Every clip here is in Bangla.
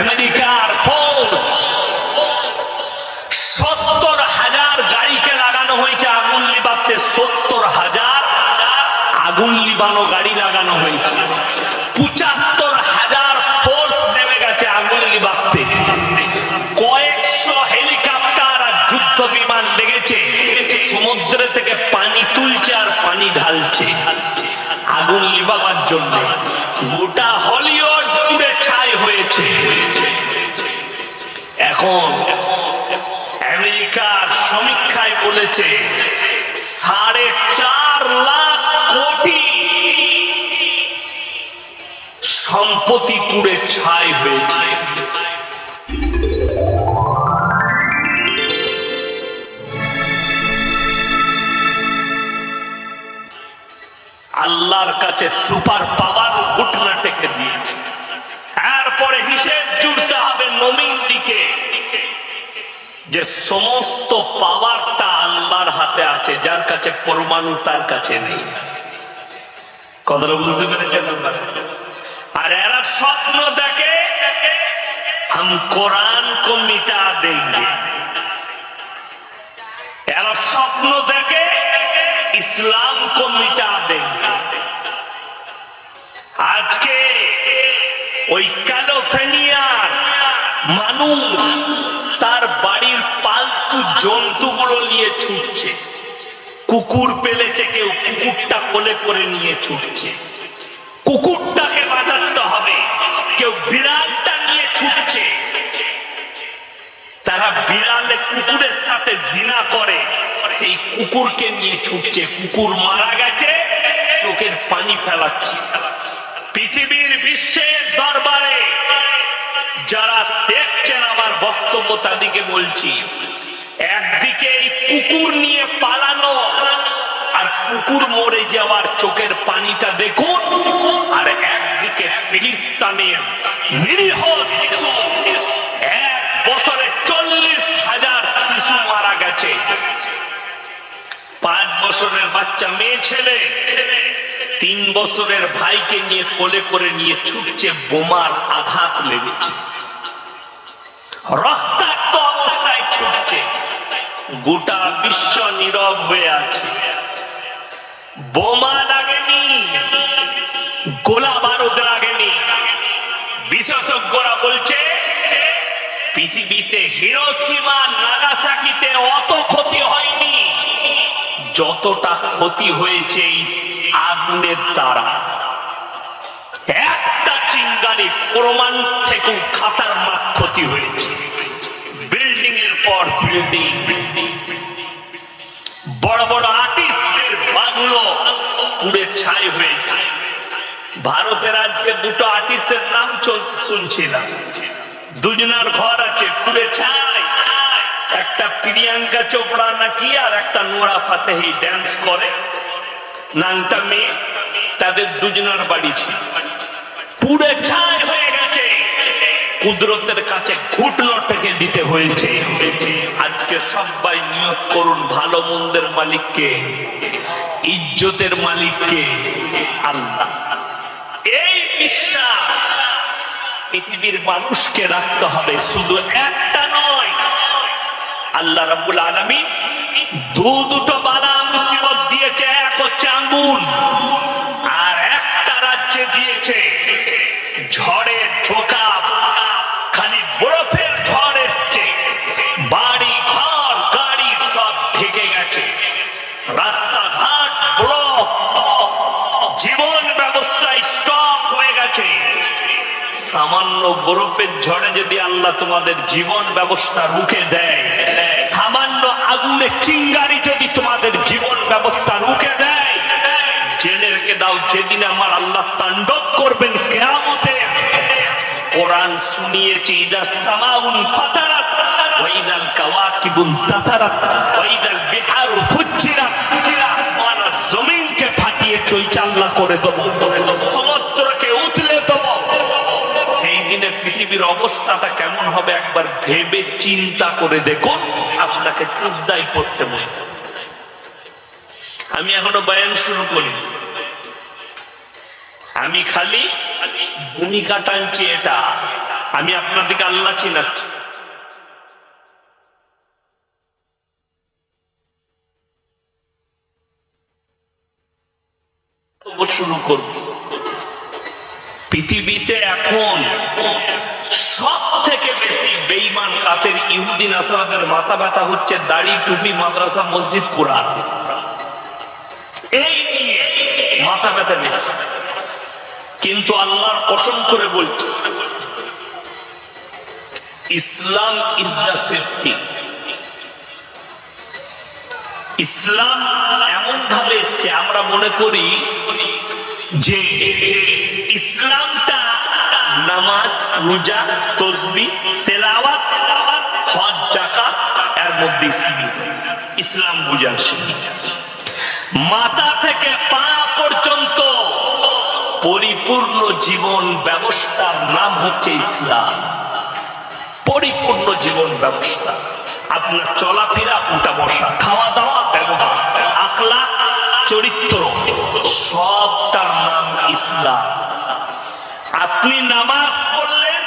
আমেরিকার ফোর্স সত্তর হাজার গাড়িকে লাগানো হয়েছে, আগুন লিবাতে সত্তর হাজার। আগুন লিবানো গাড়ি লাগানো হয়েছে। পঁচাত্তর হাজার ফোর্স নেমে গেছে আগুন লিবাতে কয়েকশো হেলিকপ্টার আর যুদ্ধ বিমান লেগেছে। সমুদ্র থেকে পানি তুলছে আর পানি ঢালছে। আগুন লিবাবার জন্য। বলেছে সাড়ে চার লাখ কোটি সম্পত্তি পুড়ে ছাই হয়েছে। আল্লাহর কাছে সুপার পাওয়ার ঘটনা টেকে দিয়েছে। এরপরে হিসেব জুড়তে হবে নমিন দিকে। যে সমস্ত পাওয়ারটা আল্লাহর হাতে আছে, যার কাছে পরমাণু তার কাছে নেই। কথাটা বুঝতে পেরেছেন আর এরা স্বপ্ন দেখে, হাম কোরআন কো মিটা দেंगे এরা স্বপ্ন দেখে, ইসলাম কো মিটা দেंगे আজকে ওই ক্যালিফোর্নিয়ার মানুষ তার বাড়ির পালতু জন্তুগুলো নিয়ে ছুটছে। কুকুর পেলেছে কেউ, কুকুরটা কোলে করে নিয়ে ছুটছে। কুকুরটাকে বাঁচাতে হবে। কেউ বিড়ালটা নিয়ে ছুটছে। তারা বিড়ালে কুকুরের সাথে জিনা করে। সেই কুকুরকে নিয়ে ছুটছে। কুকুর মারা গেছে, চোখের পানি ফেলাচ্ছে। পৃথিবীর বিশ্বের দরবারে যারা দেখছেন আমার বক্তব্য তাদেরকে বলছি, একদিকে এই কুকুর নিয়ে পালানো আর কুকুর মরে যাওয়ার চোখের পানিটা দেখুন, আর একদিকে ফিলিস্তানের নিরীহ এক বছরে চল্লিশ হাজার শিশু মারা গেছে। পাঁচ বছরের বাচ্চা মেয়ে, ছেলে, তিন বছরের ভাইকে নিয়ে কোলে করে নিয়ে ছুটছে, বোমার আঘাত লেগেছে। রক্তাক্ত অবস্থায় ছুটছে। গোটা বিশ্ব নীরব হয়ে আছে। বোমা লাগেনি, গোলা বারুদ লাগেনি। বিশেষজ্ঞরা বলছে, পৃথিবীতে হিরোসীমা নাগাসাকিতে অত ক্ষতি হয়নি। যতটা ক্ষতি হয়েছে আগুনের দ্বারা। একটা পরমাণু থেকেও খাতারনাক ক্ষতি হয়েছে। বিল্ডিং এর পর বিল্ডিং বড় বড় আর্টিস্টের বাংলো পুড়ে ছাই হয়েছে। ভারতের আজকে দুটো আর্টিস্টের নাম শুনছিলাম। দুজনার ঘর আছে, পুড়ে ছাই। একটা প্রিয়াঙ্কা চোপড়া নাকি আর একটা নোরা ফাতেহি ড্যান্স করে। নাংটা মেয়ে, তাদের দুজনার বাড়ি ছিল। পুড়ে ছাই হয়ে গেছে। কুদরতের কাছে ঘুটনো থেকে দিতে হয়েছে। আজকে সবাই নিয়োগ করুন ভালো মন্দের মালিককে, ইজ্জতের মালিককে। আল্লাহ, এই বিশ্বাস পৃথিবীর মানুষকে রাখতে হবে, শুধু একটা নয়। আল্লাহ রাব্বুল আলামিন দু দুটো বালা মুসিবত দিয়েছে, এক হচ্ছে আঙ্গুল, আর একটা রাজ্যে দিয়েছে ঝড়ের ঝোঁকা খালি বরফের ঝড় এসছে। বাড়ি ঘর গাড়ি সব ঢেকে গেছে। রাস্তাঘাট ব্লক, জীবন ব্যবস্থা স্টপ হয়ে গেছে। সামান্য বরফের ঝড়ে যদি আল্লাহ তোমাদের জীবন ব্যবস্থা রুখে দেয়, সামান্য আগুনে চিঙ্গারি যদি তোমাদের জীবন ব্যবস্থা রেখে দাও যেদিন আমার আল্লাহ তাণ্ডব করবেন কেয়ামতে, কোরআন শুনিয়েছি, ইদা সামাউন ফাতারাত ওয়াইদাল কাওয়াকিবুন তাতারাত ওয়াইদাল বিহারু ফুজ্জিরাত আসমান আর জমিনকে ফাটিয়ে চৈচাল্লা করে দেবো, সমুদ্রকে উতলে দেবো। সেই দিনে পৃথিবীর অবস্থাটা কেমন হবে একবার ভেবে চিন্তা করে দেখুন, আপনাকে মনে হবে। আমি এখনও বয়ান শুরু করি আমি খালি ভূমিকা টানছি এটা। আমি আপনাদেরকে আল্লাহ চিনাচ্ছি। শুরু করব? পৃথিবীতে এখন সব থেকে বেশি বেইমান কাতের ইহুদিন নাসারাদের মাথা ব্যথা হচ্ছে দাড়ি, টুপি, মাদ্রাসা, মসজিদ, কোরআন। এই নিয়ে মাথা ব্যথা বেশি। কিন্তু আল্লাহর কসম করে বলছে, ইসলাম ইজ দ্য সেফটি ইসলাম এমন ভাবে এসছে, আমরা মনে করি যে ইসলামটা নামাজ, রোজা, তসবি, তেলাওয়াত, হজ জাকাত এর মধ্যে ইসলাম বুঝাচ্ছে মাথা থেকে পা পরিপূর্ণ জীবন ব্যবস্থার নাম হচ্ছে ইসলাম। পরিপূর্ণ জীবন ব্যবস্থা। আপনার চলাফেরা উঠা বসা খাওয়া দাওয়া ব্যবহার আখলা চরিত্র সবটার নাম ইসলাম। আপনি নামাজ পড়লেন,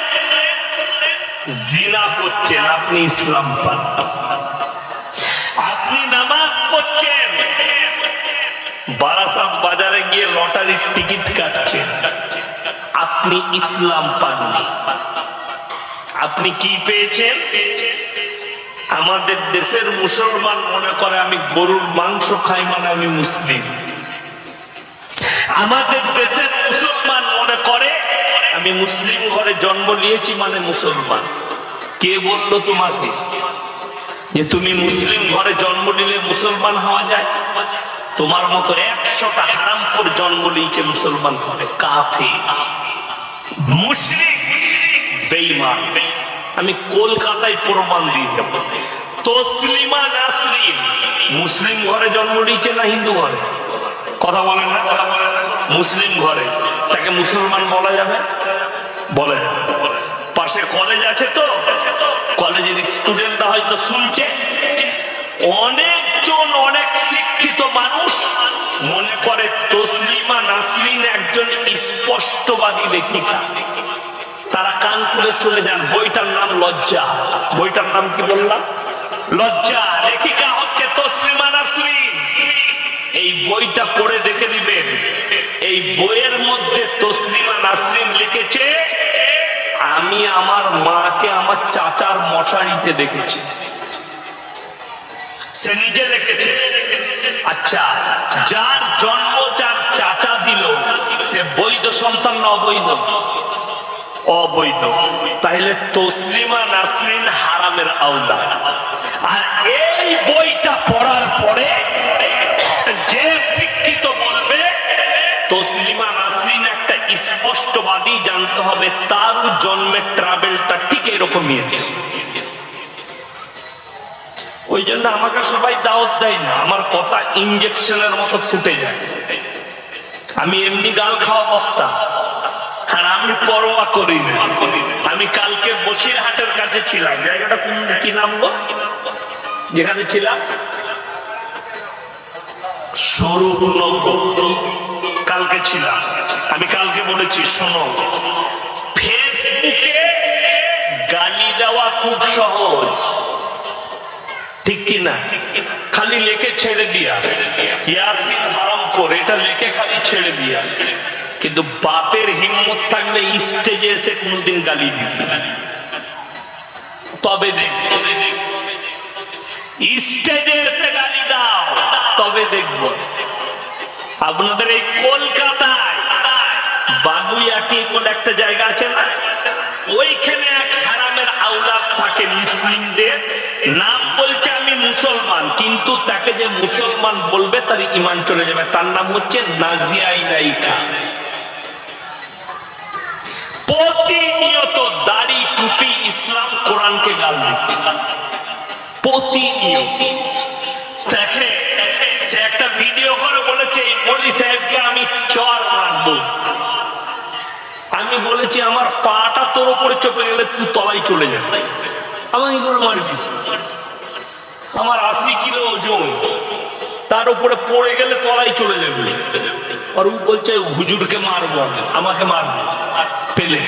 জিনা করছেন, আপনি ইসলাম পান। আপনি নামাজ পড়ছেন বারাসাত বাজারে গিয়ে লটারির টিকিট কাটছেন আপনি ইসলাম পাননি। আপনি কি পেয়েছেন? আমাদের দেশের মুসলমান মনে করে আমি গরুর মাংস খাই মানে আমি মুসলিম। আমাদের দেশের মুসলমান মনে করে আমি মুসলিম ঘরে জন্ম নিয়েছি মানে মুসলমান। কে বলল তোমাকে? যে তুমি মুসলিম ঘরে জন্ম নিলে মুসলমান হওয়া যায়? তোমার মতো একশোটা হারামপুর জন্ম নিয়েছে মুসলমান ঘরে কাফে মুশরিক, বেঈমান। আমি কলকাতায় প্রমাণ দিয়ে যাব। তসলিমা নাসরিন, মুসলিম ঘরে জন্ম নিয়েছে না হিন্দু ঘরে? কথা বলে না? মুসলিম ঘরে। তাকে মুসলমান বলা যাবে? বলে। পাশে কলেজ আছে তো? কলেজের স্টুডেন্টরা হয়তো শুনছে। অনেকজন অনেক শিক্ষিত মানুষ মনে করে তসলিমা নাসরিন একজন স্পষ্টবাদী লেখিকা তারা কান খুলে শুনে যান, বইটার নাম লজ্জা। বইটার নাম কি বললাম? লজ্জা। লেখিকা হচ্ছে তসলিমা নাসরিন। এই বইটা পড়ে দেখে দিবেন এই বইয়ের মধ্যে তসলিমা নাসরিন লিখেছে, আমি আমার মাকে, আমার চাচার মশারিতে দেখেছি। সে নিজে লিখেছে। আচ্ছা যার জন্ম যার চাচা দিল, সে বৈধ সন্তান অবৈধ? অবৈধ। তাহলে তসলিমা নাসরিন হারামের আওলা। আর এই বইটা পড়ার পরে যে শিক্ষিত বলবে, তসলিমা নাসরিন একটা স্পষ্টবাদী জানতে হবে, তারও জন্মের ট্রাভেলটা ঠিক এরকমই ওই জন্য আমাকে সবাই দাওয়াত দেয় না। আমার কথা ইঞ্জেকশনের মতো ফুটে যায়। আমি এমনি গাল খাওয়া বক্তা। আর আমি পরোয়া করি না। আমি কালকে বসিরহাটের কাছে ছিলাম। জায়গাটা কোন কি নামবো যেখানে ছিলাম? স্বরূপনগর। কালকে ছিলাম। আমি কালকে বলেছি, শোনো। ফেসবুকে গালি দেওয়া খুব সহজ। ঠিক কি না খালি লেখে ছেড়ে দিয়া। ইয়াসিন হারাম করে, এটা লেখে খালি ছেড়ে দিয়া। কিন্তু বাপের হিম্মত থাকলে স্টেজে এসে কোনদিন গালি দিবে তবে দেখব স্টেজে এসে গালি দাও, তবে দেখব। আপনাদের এই কলকাতায় বাগুইয়াটি বলে একটা জায়গা আছে না? ওইখানে এক থাকে মুসলিমদের। নাম বলছে আমি মুসলমান, কিন্তু তাকে যে মুসলমান বলবে তার ইমান চলে যাবে। তার নাম হচ্ছে নাজিয়া ইলাইকা। প্রতিনিয়ত দাড়ি টুপি ইসলাম কোরআনকে গাল দিচ্ছে। প্রতিনিয়ত। দেখে বলেছি আমার পাটা তোর উপরে চপে গেলে তুই তলায় চলে যাবে। আমাকে করে মারবি আমার আশি কিলো ওজন, তার উপরে পড়ে গেলে তলায় চলে যাবে। আর ও বলছে, হুজুরকে মারবো আমাকে মারবো। পেলে।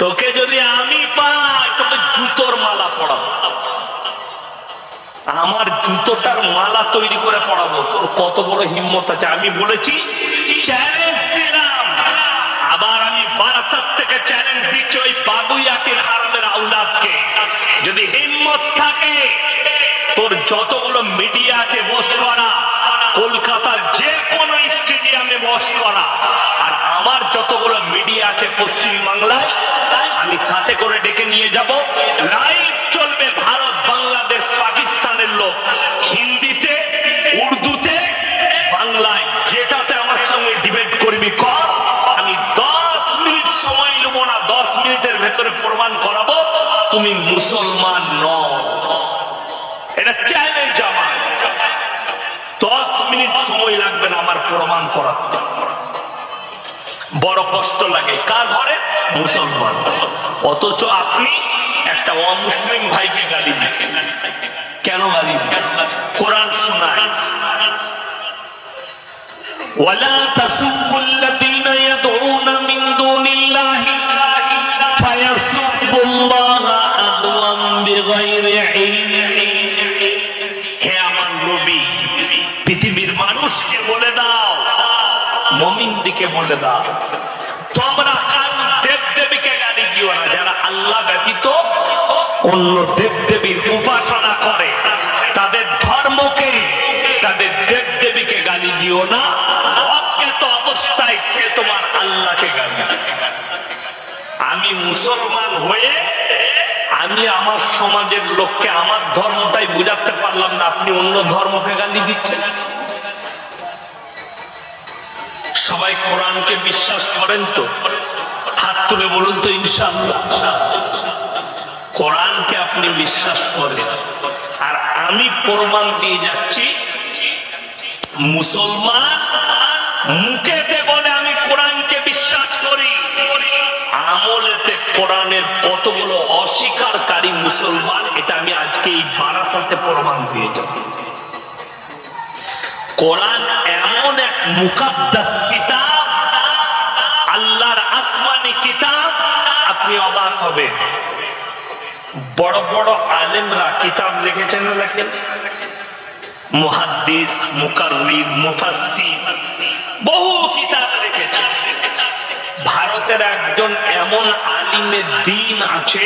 তোকে যদি আমি পাই, তোকে জুতোর মালা পড়াবো। আমার জুতোটার মালা তৈরি করে পড়াবো। তোর কত বড় হিম্মত আছে? আমি বলেছি, চ্যালেঞ্জ দিলাম। আবার আমি বারাসাত থেকে চ্যালেঞ্জ দিচ্ছি ওই বাগুইয়াটির হারামের আউলাদকে। যদি হিম্মত থাকে, তোর যতগুলো মিডিয়া আছে বস করা, কলকাতার যে কোনো স্টেডিয়ামে বস করা, আর আমার যতগুলো মিডিয়া আছে পশ্চিম বাংলায় আমি সাথে করে ডেকে নিয়ে যাব। লাইভ কষ্ট লাগে কার ঘরে মুসলমান অথচ আপনি একটা অমুসলিম ভাইকে গালি দিচ্ছেন কেন গালি দিচ্ছেন? কোরআন শোনায় ولا تسبوا الذين يدعون من دون الله فيسبوا الله عدوا بغير علم হে আমার নবী পৃথিবীর মানুষকে বলে দাও মমিন দিকে বলে দাও তোমরা কারণ দেব দেবীকে গালি দিও না, যারা আল্লাহ ব্যতীত অন্য দেব দেবীর উপাসনা করে। তাদের ধর্মকে, তাদের দেব দেবীকে গালি দিও না, অজ্ঞাত অবস্থায় সে তোমার আল্লাহকে গালি আমি মুসলমান হয়ে, আমি আমার সমাজের লোককে আমার ধর্মটাই বুঝাতে পারলাম না, আপনি অন্য ধর্মকে গালি দিচ্ছেন। সবাই কোরআনকে বিশ্বাস করেন তো? হাত তুলে বলুন তো ইনশাআল্লাহ। কোরআনকে আপনি বিশ্বাস করেন। আর আমি প্রমাণ দিয়ে যাচ্ছি, মুসলমান মুখেতে বলে আমি কোরআনকে বিশ্বাস করি, আমলেতে কোরআনের কতগুলো অস্বীকারী মুসলমান, এটা আমি আজকে এই বারাসাতে প্রমাণ দিয়ে যাব। কোরআন এমন এক মুকাদ্দাস কিতাব, আল্লাহর আসমানি কিতাব, আপনি অবাক হবেন। বড় বড় আলেমরা কিতাব লিখেছেন না লেখেন? মুহাদ্দিস মুকাররির মুফাসসির বহু কিতাব লিখেছেন। ভারতের একজন এমন আলিমে দিন আছে,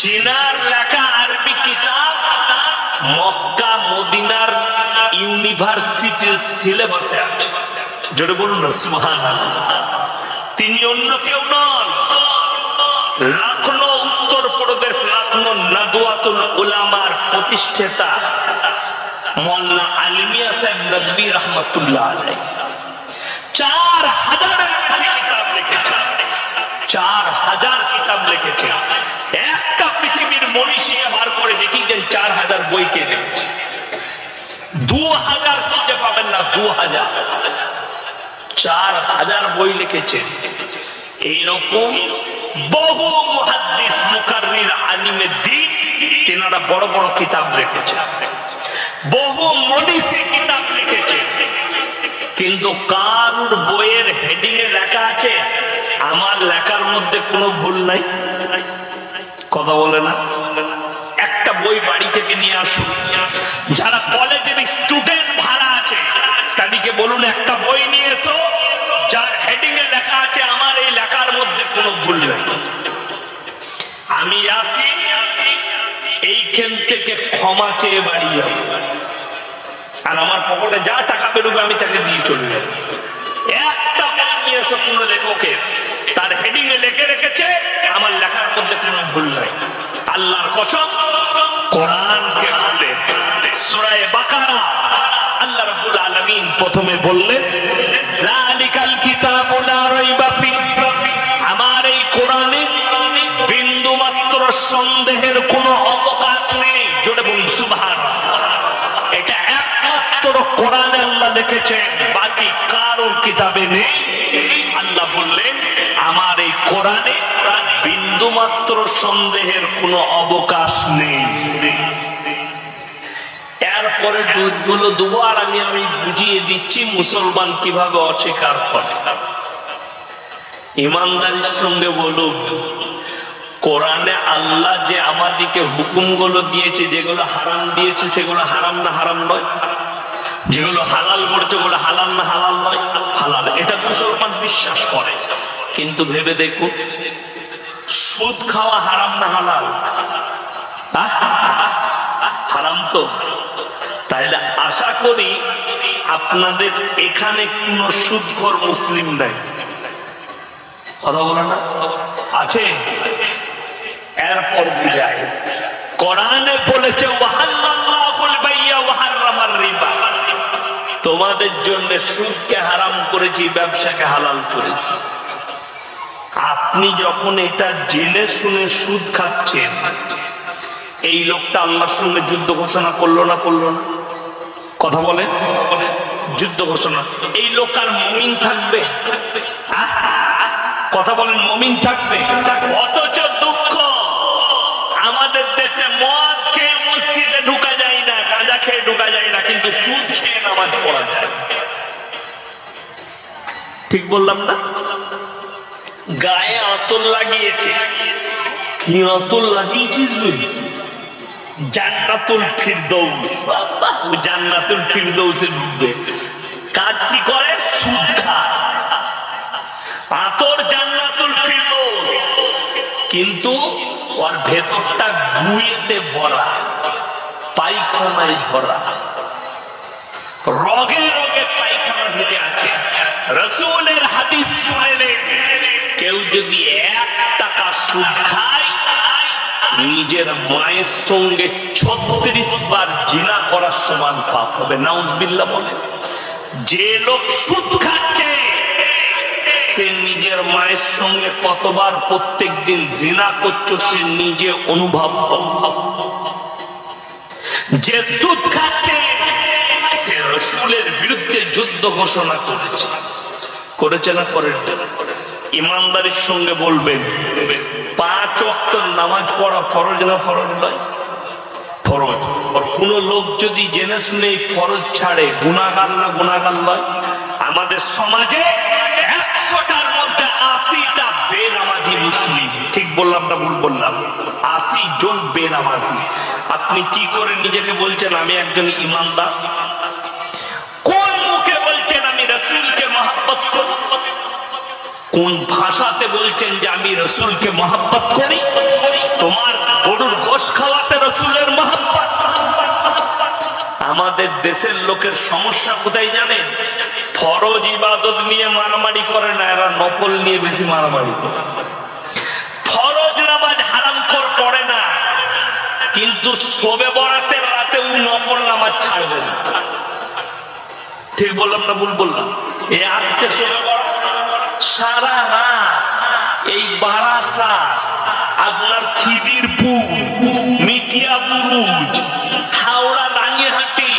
জিনার লেখা আরবি কিতাব মক্কা, মদিনার ইউনিভার্সিটির সিলেবাসে আছে যেটা বলুন না সুবহান তিনি অন্য কেউ নন। উত্তর প্রদেশ উলামার প্রতিষ্ঠাতা মোল্লা চার হাজারের বেশি কিতাব লিখেছেন চার হাজার কিতাব লিখেছেন একটা পৃথিবীর মনীষী বার করে দেখিয়েছেন, চার হাজার বই কে লিখেছে। দু হাজার খুঁজে পাবেন না দু হাজার চার হাজার বই লিখেছেন। এইরকম বহু মুহাদ্দিস, মুকাররির আলিমের দিন তেনারা বড় বড় কিতাব লিখেছেন। বহু মনীষী কিতাব লিখেছেন। কিন্তু কারুর বইয়ের হেডিং এ লেখা আছে, আমার লেখার মধ্যে কোনো ভুল নাই। কথা বলে না। একটা বই বাড়ি থেকে নিয়ে আসুন। যারা কলেজের স্টুডেন্ট ভাড়া আছে, তাদেরকে বলুন একটা বই নিয়ে এসো, যার হেডিং এ লেখা আছে, আমার এই লেখার মধ্যে কোনো ভুল নেই। আমি আসি, এইখান থেকে ক্ষমা চেয়ে বাড়ি যাব। আর আমার পকেটে যা টাকা বেরোবে, আমি তাকে দিয়ে চলে যাব। একটা বই নিয়ে এসো কোনো লেখকের। তার হেডিং এ লিখে রেখেছে, আমার লেখার মধ্যে কোনো ভুল নাই। আল্লাহর কসম, কোরআনকে খুলে প্রথমে বললেন আমার এই কোরআনে বিন্দু মাত্র সন্দেহের কোনো অবকাশ নেই। জোরে বলুন এটা একমাত্র কোরআনে আল্লাহ লিখেছেন, বাকি কারোর কিতাবে নেই। আল্লাহ বললেন, আমার এই কোরআনে বিন্দু মাত্র সন্দেহের কোনো অবকাশ নেই। এরপরে ডোজগুলো দেবো আর আমি আমি বুঝিয়ে দিচ্ছি মুসলমান কীভাবে অস্বীকার করে। ইমানদারির সঙ্গে বলুন, কোরআনে আল্লাহ যে আমাদেরকে হুকুমগুলো দিয়েছে, যেগুলো হারাম দিয়েছে, সেগুলো হারাম না হারাম নয়। যেগুলো হালাল করছে, ওগুলো হালাল না হালাল নয়। হালাল, এটা মুসলমান বিশ্বাস করে। কিন্তু ভেবে দেখুন, সুদ খাওয়া হারাম না হালাল? হারাম তো। তাইলে আশা করি আপনাদের এখানে কোন সুদখোর মুসলিম নাই। কথা বলে না? আছে। এরপর বুঝায় কোরআনে বলেছে তোমাদের জন্য সুদকে হারাম করেছি, ব্যবসাকে হালাল করেছি। আপনি যখন এটা জেনে শুনে সুদ খাচ্ছেন এই লোকটা আল্লাহর সঙ্গে যুদ্ধ ঘোষণা করল না করল না? কথা বলে? যুদ্ধ ঘোষণা। এই লোক আর মমিন থাকবে? কথা বলেন, মমিন থাকবে? অথচ দুঃখ। আমাদের দেশে মদ খেয়ে মসজিদে ঢুকা যায় না, গাঁজা খেয়ে ঢুকা যায় না, কিন্তু সুদ খেয়ে নামাজ পড়া যায়। ঠিক বললাম না? গায়ে আতর লাগিয়েছে। কি আতর লাগিয়েছিস বুঝলি জান্নাতুল ফিরদৌস। জান্নাতুল কাজ কি করে? সুদ জান্নাতুল ফিরদৌস। কিন্তু ওর ভেতরটা গুয়েতে ভরা, পায়খানায় ভরা। রগে রগে পায়খানা ঢুকে আছে। রসুলের হাদিস শুনে কেউ যদি এক টাকা সুদ খায় নিজের মায়ের সঙ্গে ছত্রিশ বার জিনা করার সমান পাপ হবে। নাউজবিল্লা বলে, যে লোক সুদ খাচ্ছে নিজের মায়ের সঙ্গে কতবার প্রত্যেক দিন জিনা করছ, সে নিজে অনুভব যে সুদ খাচ্ছে, সে রসুলের বিরুদ্ধে যুদ্ধ ঘোষণা করেছে। করেছে না করেন? ইমানদারির সঙ্গে বলবেন পাঁচ অক্ট নামাজ পড়া ফরজ না ফরজ নয়? ফরজ। কোন লোক যদি জেনে শুনে ফরজ ছাড়ে গুণাগার না গুণাগার নয়? আমাদের সমাজে একশোটার মধ্যে আশিটা বেনামাজি মুসলিম। ঠিক বললাম না ভুল বললাম? আশি জন বেনামাজি। আপনি কি করে নিজেকে বলছেন, আমি একজন ইমানদার? কোন ভাষাতে বলছেন যে আমি রসুলকে মহাব্বত করি? তোমার গরুর গোশ খাওয়াতে রসুলের মহাব্বত। আমাদের দেশের লোকের সমস্যা কোথায় জানেন? ফরজ ইবাদত নিয়ে মারামারি করে না, এরা নফল নিয়ে বেশি মারামারি করে। ফরজ নামাজ হারাম কর পড়ে না। কিন্তু শোবে বরাতের রাতে ও নফল নামাজ ছাড়বে না। ঠিক বললাম না ভুল বললাম? এ আসছে শোবে বরাত। সারা রাত এই বারাসা, আপনার খিদিরপুর মিটিয়া বুরুজ হাওড়া রাঙ্গিহাটি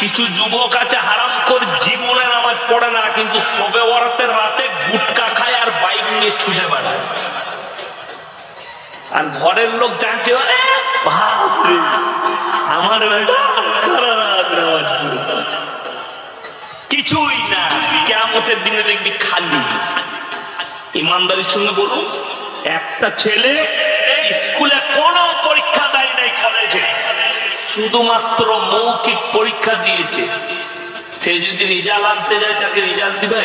কিছু যুবক আছে হারাম করে জীবনে নামাজ পড়ে না, কিন্তু সবে ওরাতের রাতে গুটকা খায় আর বাইক নিয়ে ছুটে বেড়ায়। আর ঘরের লোক জানছে আমার বেটা সারা রাত নামাজ কিছুই না। কেমতের দিনে দেখবি খালি। ইমানদারির সঙ্গে বলুন, একটা ছেলে স্কুলে কোনো পরীক্ষা দেয় নাই কলেজে শুধুমাত্র মৌখিক পরীক্ষা দিয়েছে। সে যদি রেজাল্ট আনতে যায়, তাকে রেজাল্ট দিবে?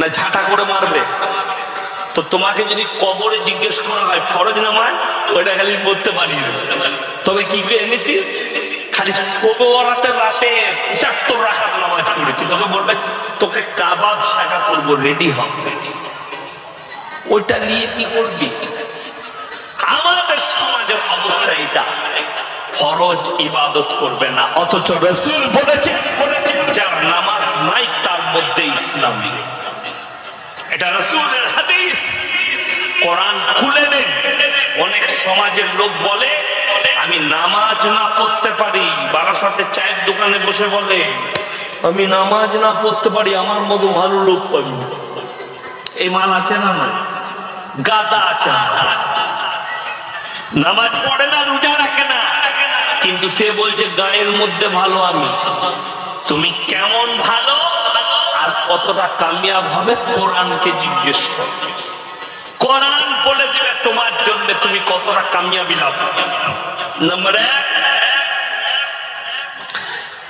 না ঝাঁটা করে মারবে? তো তোমাকে যদি কবরে জিজ্ঞেস করা হয়, ফরজ নামায় ওইটা খালি বলতে পারি। তবে কি এনেছিস? খালি শোবে ওরাতে রাতে পঁচাত্তর রাখার নামাজ পড়েছি বলবে, তোকে কাবাব রেডি ওইটা নিয়ে কি করবি? আমাদের সমাজের অবস্থা এটা ফরজ ইবাদত করবে না, অথচ রসুল বলেছে, যার নামাজ নাই, তার মধ্যে ইসলাম। এটা রসুলের হাদিস। কোরআন খুলে নেন অনেক সমাজের লোক বলে আমি নামাজ না পড়তে পারি। বারাসাতে চায়ের দোকানে বসে বলে, আমি নামাজ না পড়তে পারি, আমার মতো ভালো লোক পাবি এই মাল আছে না না গাদা আছে নামাজ পড়ে না, রোজা রাখে না। কিন্তু সে বলছে, গায়ের মধ্যে ভালো আমি। তুমি কেমন ভালো? আর কতটা কামিয়াব হবে? কোরআনকে জিজ্ঞেস কর। কোরআন বলে দিবে, তোমার জন্য তুমি কতটা কামিয়াবি লাভ। নম্বর এক,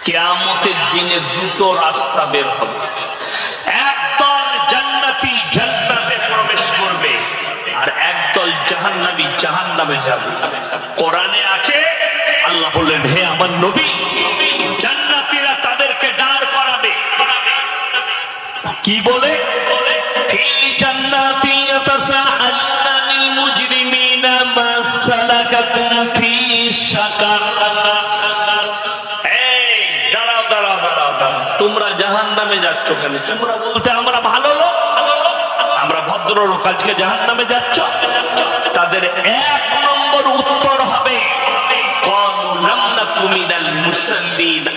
কেয়ামতের দিনে দুটো রাস্তা বের হবে। একদল জান্নাতি জান্নাতে প্রবেশ করবে, আর একদল জাহান্নাবী জাহান্নামে যাবে। কোরআনে আছে, আল্লাহ বললেন, হে আমার নবী, জান্নাতীরা তাদেরকে দাঁড় করাবে। কি বলে? তোমরা বলতে আমরা ভালো লোক আমরা ভদ্র আজকে জাহান নামে যাচ্ছ? তাদের এক নম্বর উত্তর হবে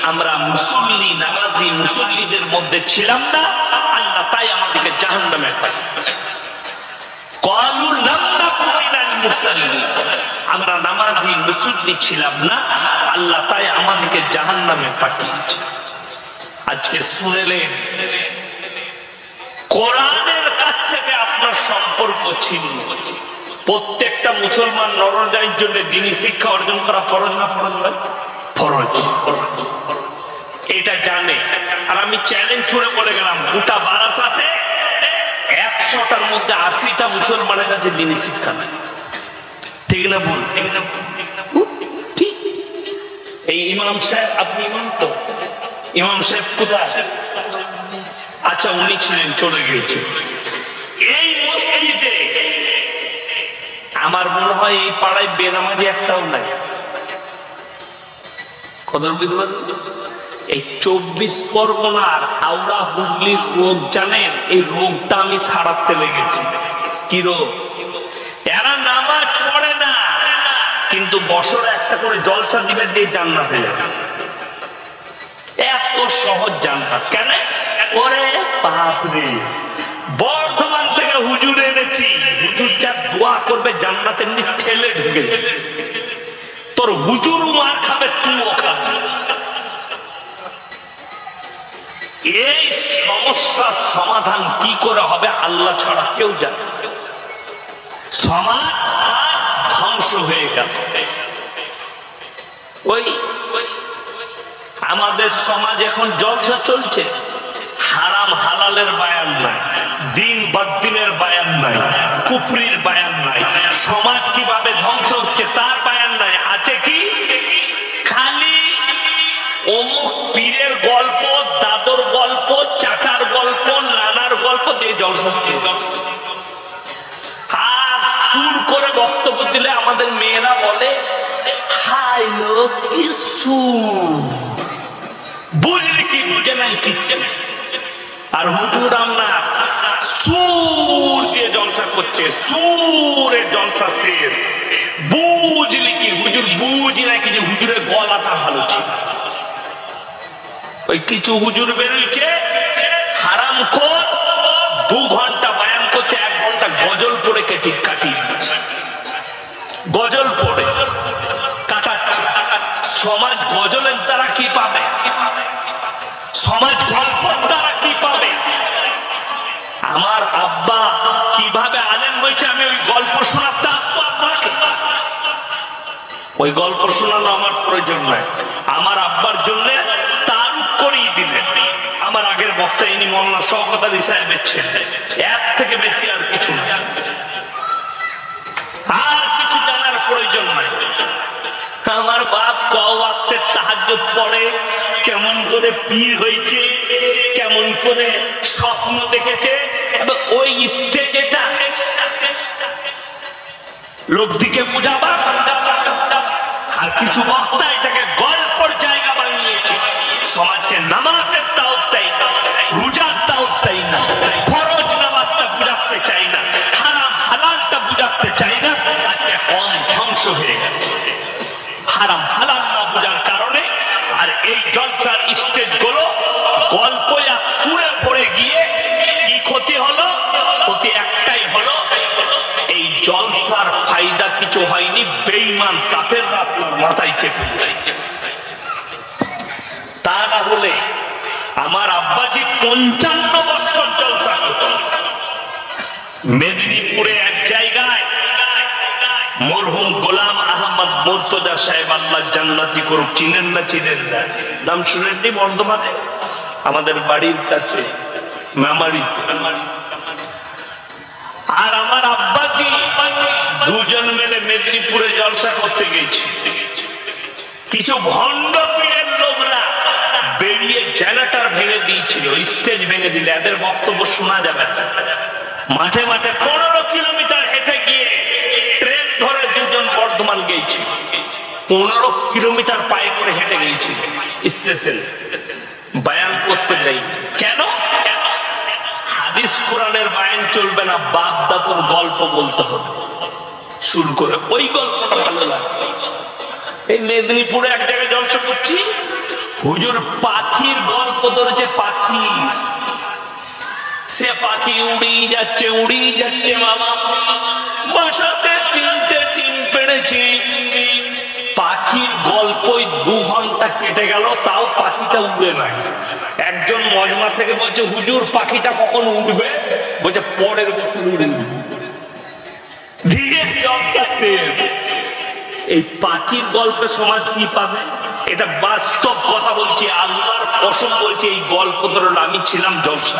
আমরা মুসল্লি, নামাজি মুসল্লিদের মধ্যে ছিলাম না। আল্লাহ তাই আমাদেরকে জাহান নামে আমরা নামাজি মুসল্লি ছিলাম না। আল্লাহ তাই আমাদেরকে জাহান নামে পাঠিয়েছে। আজকে শুনেলেন কোরআনের কাছ থেকে আপনার সম্পর্ক ছিন্ন। প্রত্যেকটা মুসলমান নরজাইয়ের জন্য দিনী শিক্ষা অর্জন করা ফরজ না ফরজ নয় ফরজ। এটা জানে। আর আমি চ্যালেঞ্জ ছুড়ে বলে গেলাম, গোটা বারাসাতে একশোটার মধ্যে আশিটা মুসলমানের কাছে দিনী শিক্ষা নাই। ঠিক না ভুল? এই ইমাম সাহেব, আপনি ইমাম তো? ইমাম সাহেব কোথায়? আচ্ছা উনি ছিলেন, চলে গিয়েছে। এই মসজিদে আমার মনে হয় এই পাড়ায় বেনামাজি একটাও নাই। এই চব্বিশ পরগনার হাওড়া হুগলির রোগ জানেন, এই রোগটা আমি সারাতে লেগেছি। কি রোগ? এরা নামাজ পড়ে না, কিন্তু বছরে একটা করে জলসা দিবে দিয়ে জান্নাতে যাবে। এত সহজ জান্নাত, কেন? ওরে বাপরে বর্ধমান থেকে হুজুর এনেছি। হুজুর যা দোয়া করবে জান্নাতে এমনি ঠেলে ঢুকে তোর হুজুর মার খাবে, তুইও খাবে। এই সমস্যার সমাধান কি করে হবে আল্লাহ ছাড়া কেউ জানে। সমাজ ধ্বংস হয়ে গেল। ওই আমাদের সমাজ এখন জলসা চলছে। হারাম হালালের বায়ান নাই, দিন বদিনের বায়ান নাই, কুফরির বায়ান নাই, সমাজ কীভাবে ধ্বংস হচ্ছে তার বায়ান নাই, আছে কি? খালি অমুক পীরের গল্প, দাদর গল্প, চাচার গল্প, নানার গল্প দিয়ে জলসা আর সুর করে বক্তব্য দিলে আমাদের মেয়েরা বলে হাই লো কি সুর? বুঝলি কি, বুঝে নাই কিচ্ছু। আর হুজুর আমরা সুর দিয়ে জলসা করছে, সুরের জলসা শেষ। বুঝলি কি হুজুর, বুঝি নাকি যে হুজুরের গলাটা ভালো ছিল। ওই কিছু হুজুর বেরোইছে, হারাম খোর, দু ঘণ্টা বায়ান করছে, এক ঘণ্টা গজল পড়ে কেটে কাটিয়ে দিচ্ছে। গজল পড়ে, কাটাচ্ছে। সমাজ গজলের দ্বারা কি পাবে? আমার আব্বা কীভাবে আলেম হয়েছে আমি ওই গল্প শোনাতে আসব আপনাকে। ওই গল্প শোনানো আমার প্রয়োজন নয়। আমার আব্বার জন্য তারুপ করিয়ে দিলেন। আমার আগের বক্তা ইনি মোল্লা শওকত আলী সাহেবের ছেলে এর থেকে বেশি আর কিছু না আর কিছু জানার প্রয়োজন নাই আমার বাপ কওয়াক্তে তাহাজ্জুদ পড়ে কেমন করে পীর হয়েছে, কেমন করে স্বপ্ন দেখেছে, এবং ওই স্টেজেটা লোকদিকে বুঝাবা, আর কিছু বক্তা এটাকে গল্পর জায়গা বানিয়েছে। সমাজকে নামাজের না, রোজার না নামাজটা বুঝাতে চাই না, হারাম হালালটা বুঝাতে চাই না, আজকে কম ধ্বংস হয়ে গেছে। হারাম হালাল না বোঝার কারণে, আর এই স্টেজগুলো গল্প সুরে পড়ে গিয়ে কি ক্ষতি হলো ক্ষতি একটাই হলো, এই জলসার ফায়দা কিছু হয়নি বেইমান কাপের আপনার মাথায় চেপে। তা না হলে আমার আব্বাজি পঞ্চান্ন বছর জলসা জায়গায় মরহুম গোলাম আহমদ মুর্তজা সাহেব আল্লাহ জান্নাতি করুক, চিনেন না চিনেন না। নাম শুনেননি বর্ধমানে? আমাদের বাড়ির কাছে, মেমারিতে। আর আমার আব্বাজি দুজন মিলে মেদিনীপুরে জলসা করতে গেছি। কিছু ভণ্ড পীরের লোকরা বেরিয়ে জেনারেটর ভেঙে দিয়েছিল, স্টেজ ভেঙে দিলে। এদের বক্তব্য শোনা যাবে মাঠে মাঠে পনেরো কিলোমিটার হেঁটে গিয়ে বর্ধমান গেছি পনেরো কিলোমিটার পায়ে করে হেঁটে গিয়েছিল। স্টেশন। বায়ান করতে নেই। কেন? হাদিস কোরআনের বায়ান চলবে না বাপ দাদুর গল্প বলতে হবে। শুরু করে ওই গল্পটা ভালো লাগে। এই মেদিনীপুরে এক জায়গায় জলসা করছি। হুজুর পাখির গল্প ধরেছে, পাখি। সে পাখি উড়ি যাচ্ছে উড়ি যাচ্ছে মামা। বাসাতে তিনটে পাখির গল্পই দু ঘণ্টা কেটে গেল, তাও পাখিটা উড়ে নাই। একজন মজমা থেকে বলছে, হুজুর, পাখিটা কখন উঠবে বলছে, পরের বছর উড়ে ধীরে জবটা শেষ। এই পাখির গল্পে সমাজ কি পাবে? এটা বাস্তব কথা বলছি, আল্লাহর কসম বলছি, এই গল্প ধরুন, আমি ছিলাম জলসা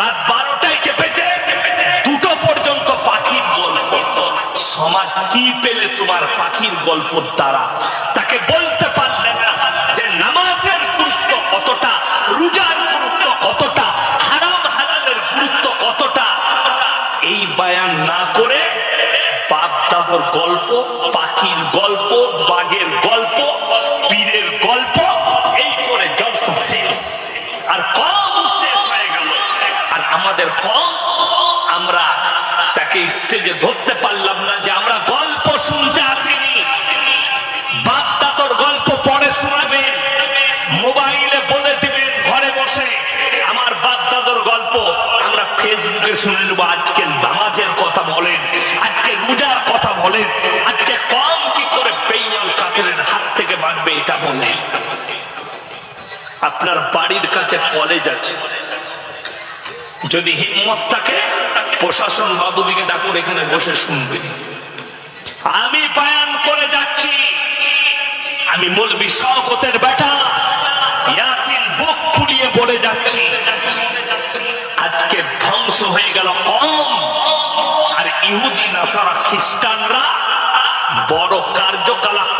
রাত বারোটায় চেপেছে সমাজ কি পেলে তোমার পাখির গল্পর দ্বারা? তাকে বলতে পারলে না যে নামাজের গুরুত্ব কতটা, রোজার গুরুত্ব কতটা, হারাম হালালের গুরুত্ব কতটা? এই বায়ান না করে বাপ দাদর গল্প, পাখির গল্প, বাঘের গল্প, পীরের গল্প, এই করে শেষ। আর কম শেষ হয়ে গেল। আর আমাদের কম আমরা তাকে স্টেজে ধরতে পারলাম গল্প শুনতে আসিনি। বাপ গল্প পড়ে শোনাবেন মোবাইলে বলে দিবেন ঘরে বসে। আমার বাগদাদর গল্প আমরা ফেসবুকে শুনে নেব। আজকে নামাজের কথা বলেন, আজকে রোজার কথা বলেন, আজকে কম কি করে বেইমান কাকেরের হাত থেকে বাঁচবে এটা বলেন। আপনার বাড়ির কাছে কলেজ আছে। যদি হিম্মত থাকে, প্রশাসন বাবুদিকে ডাকুন, এখানে বসে শুনবে। আমি বায়ান করে যাচ্ছি। আমি মূল বিশ্বের বেটা, ইয়াসিন বুক ফুলিয়ে বলে যাচ্ছি। আজকে ধ্বংস হয়ে গেল কম আর ইহুদি, নাসারা, খ্রিস্টানরা বড় কার্যকলাপ।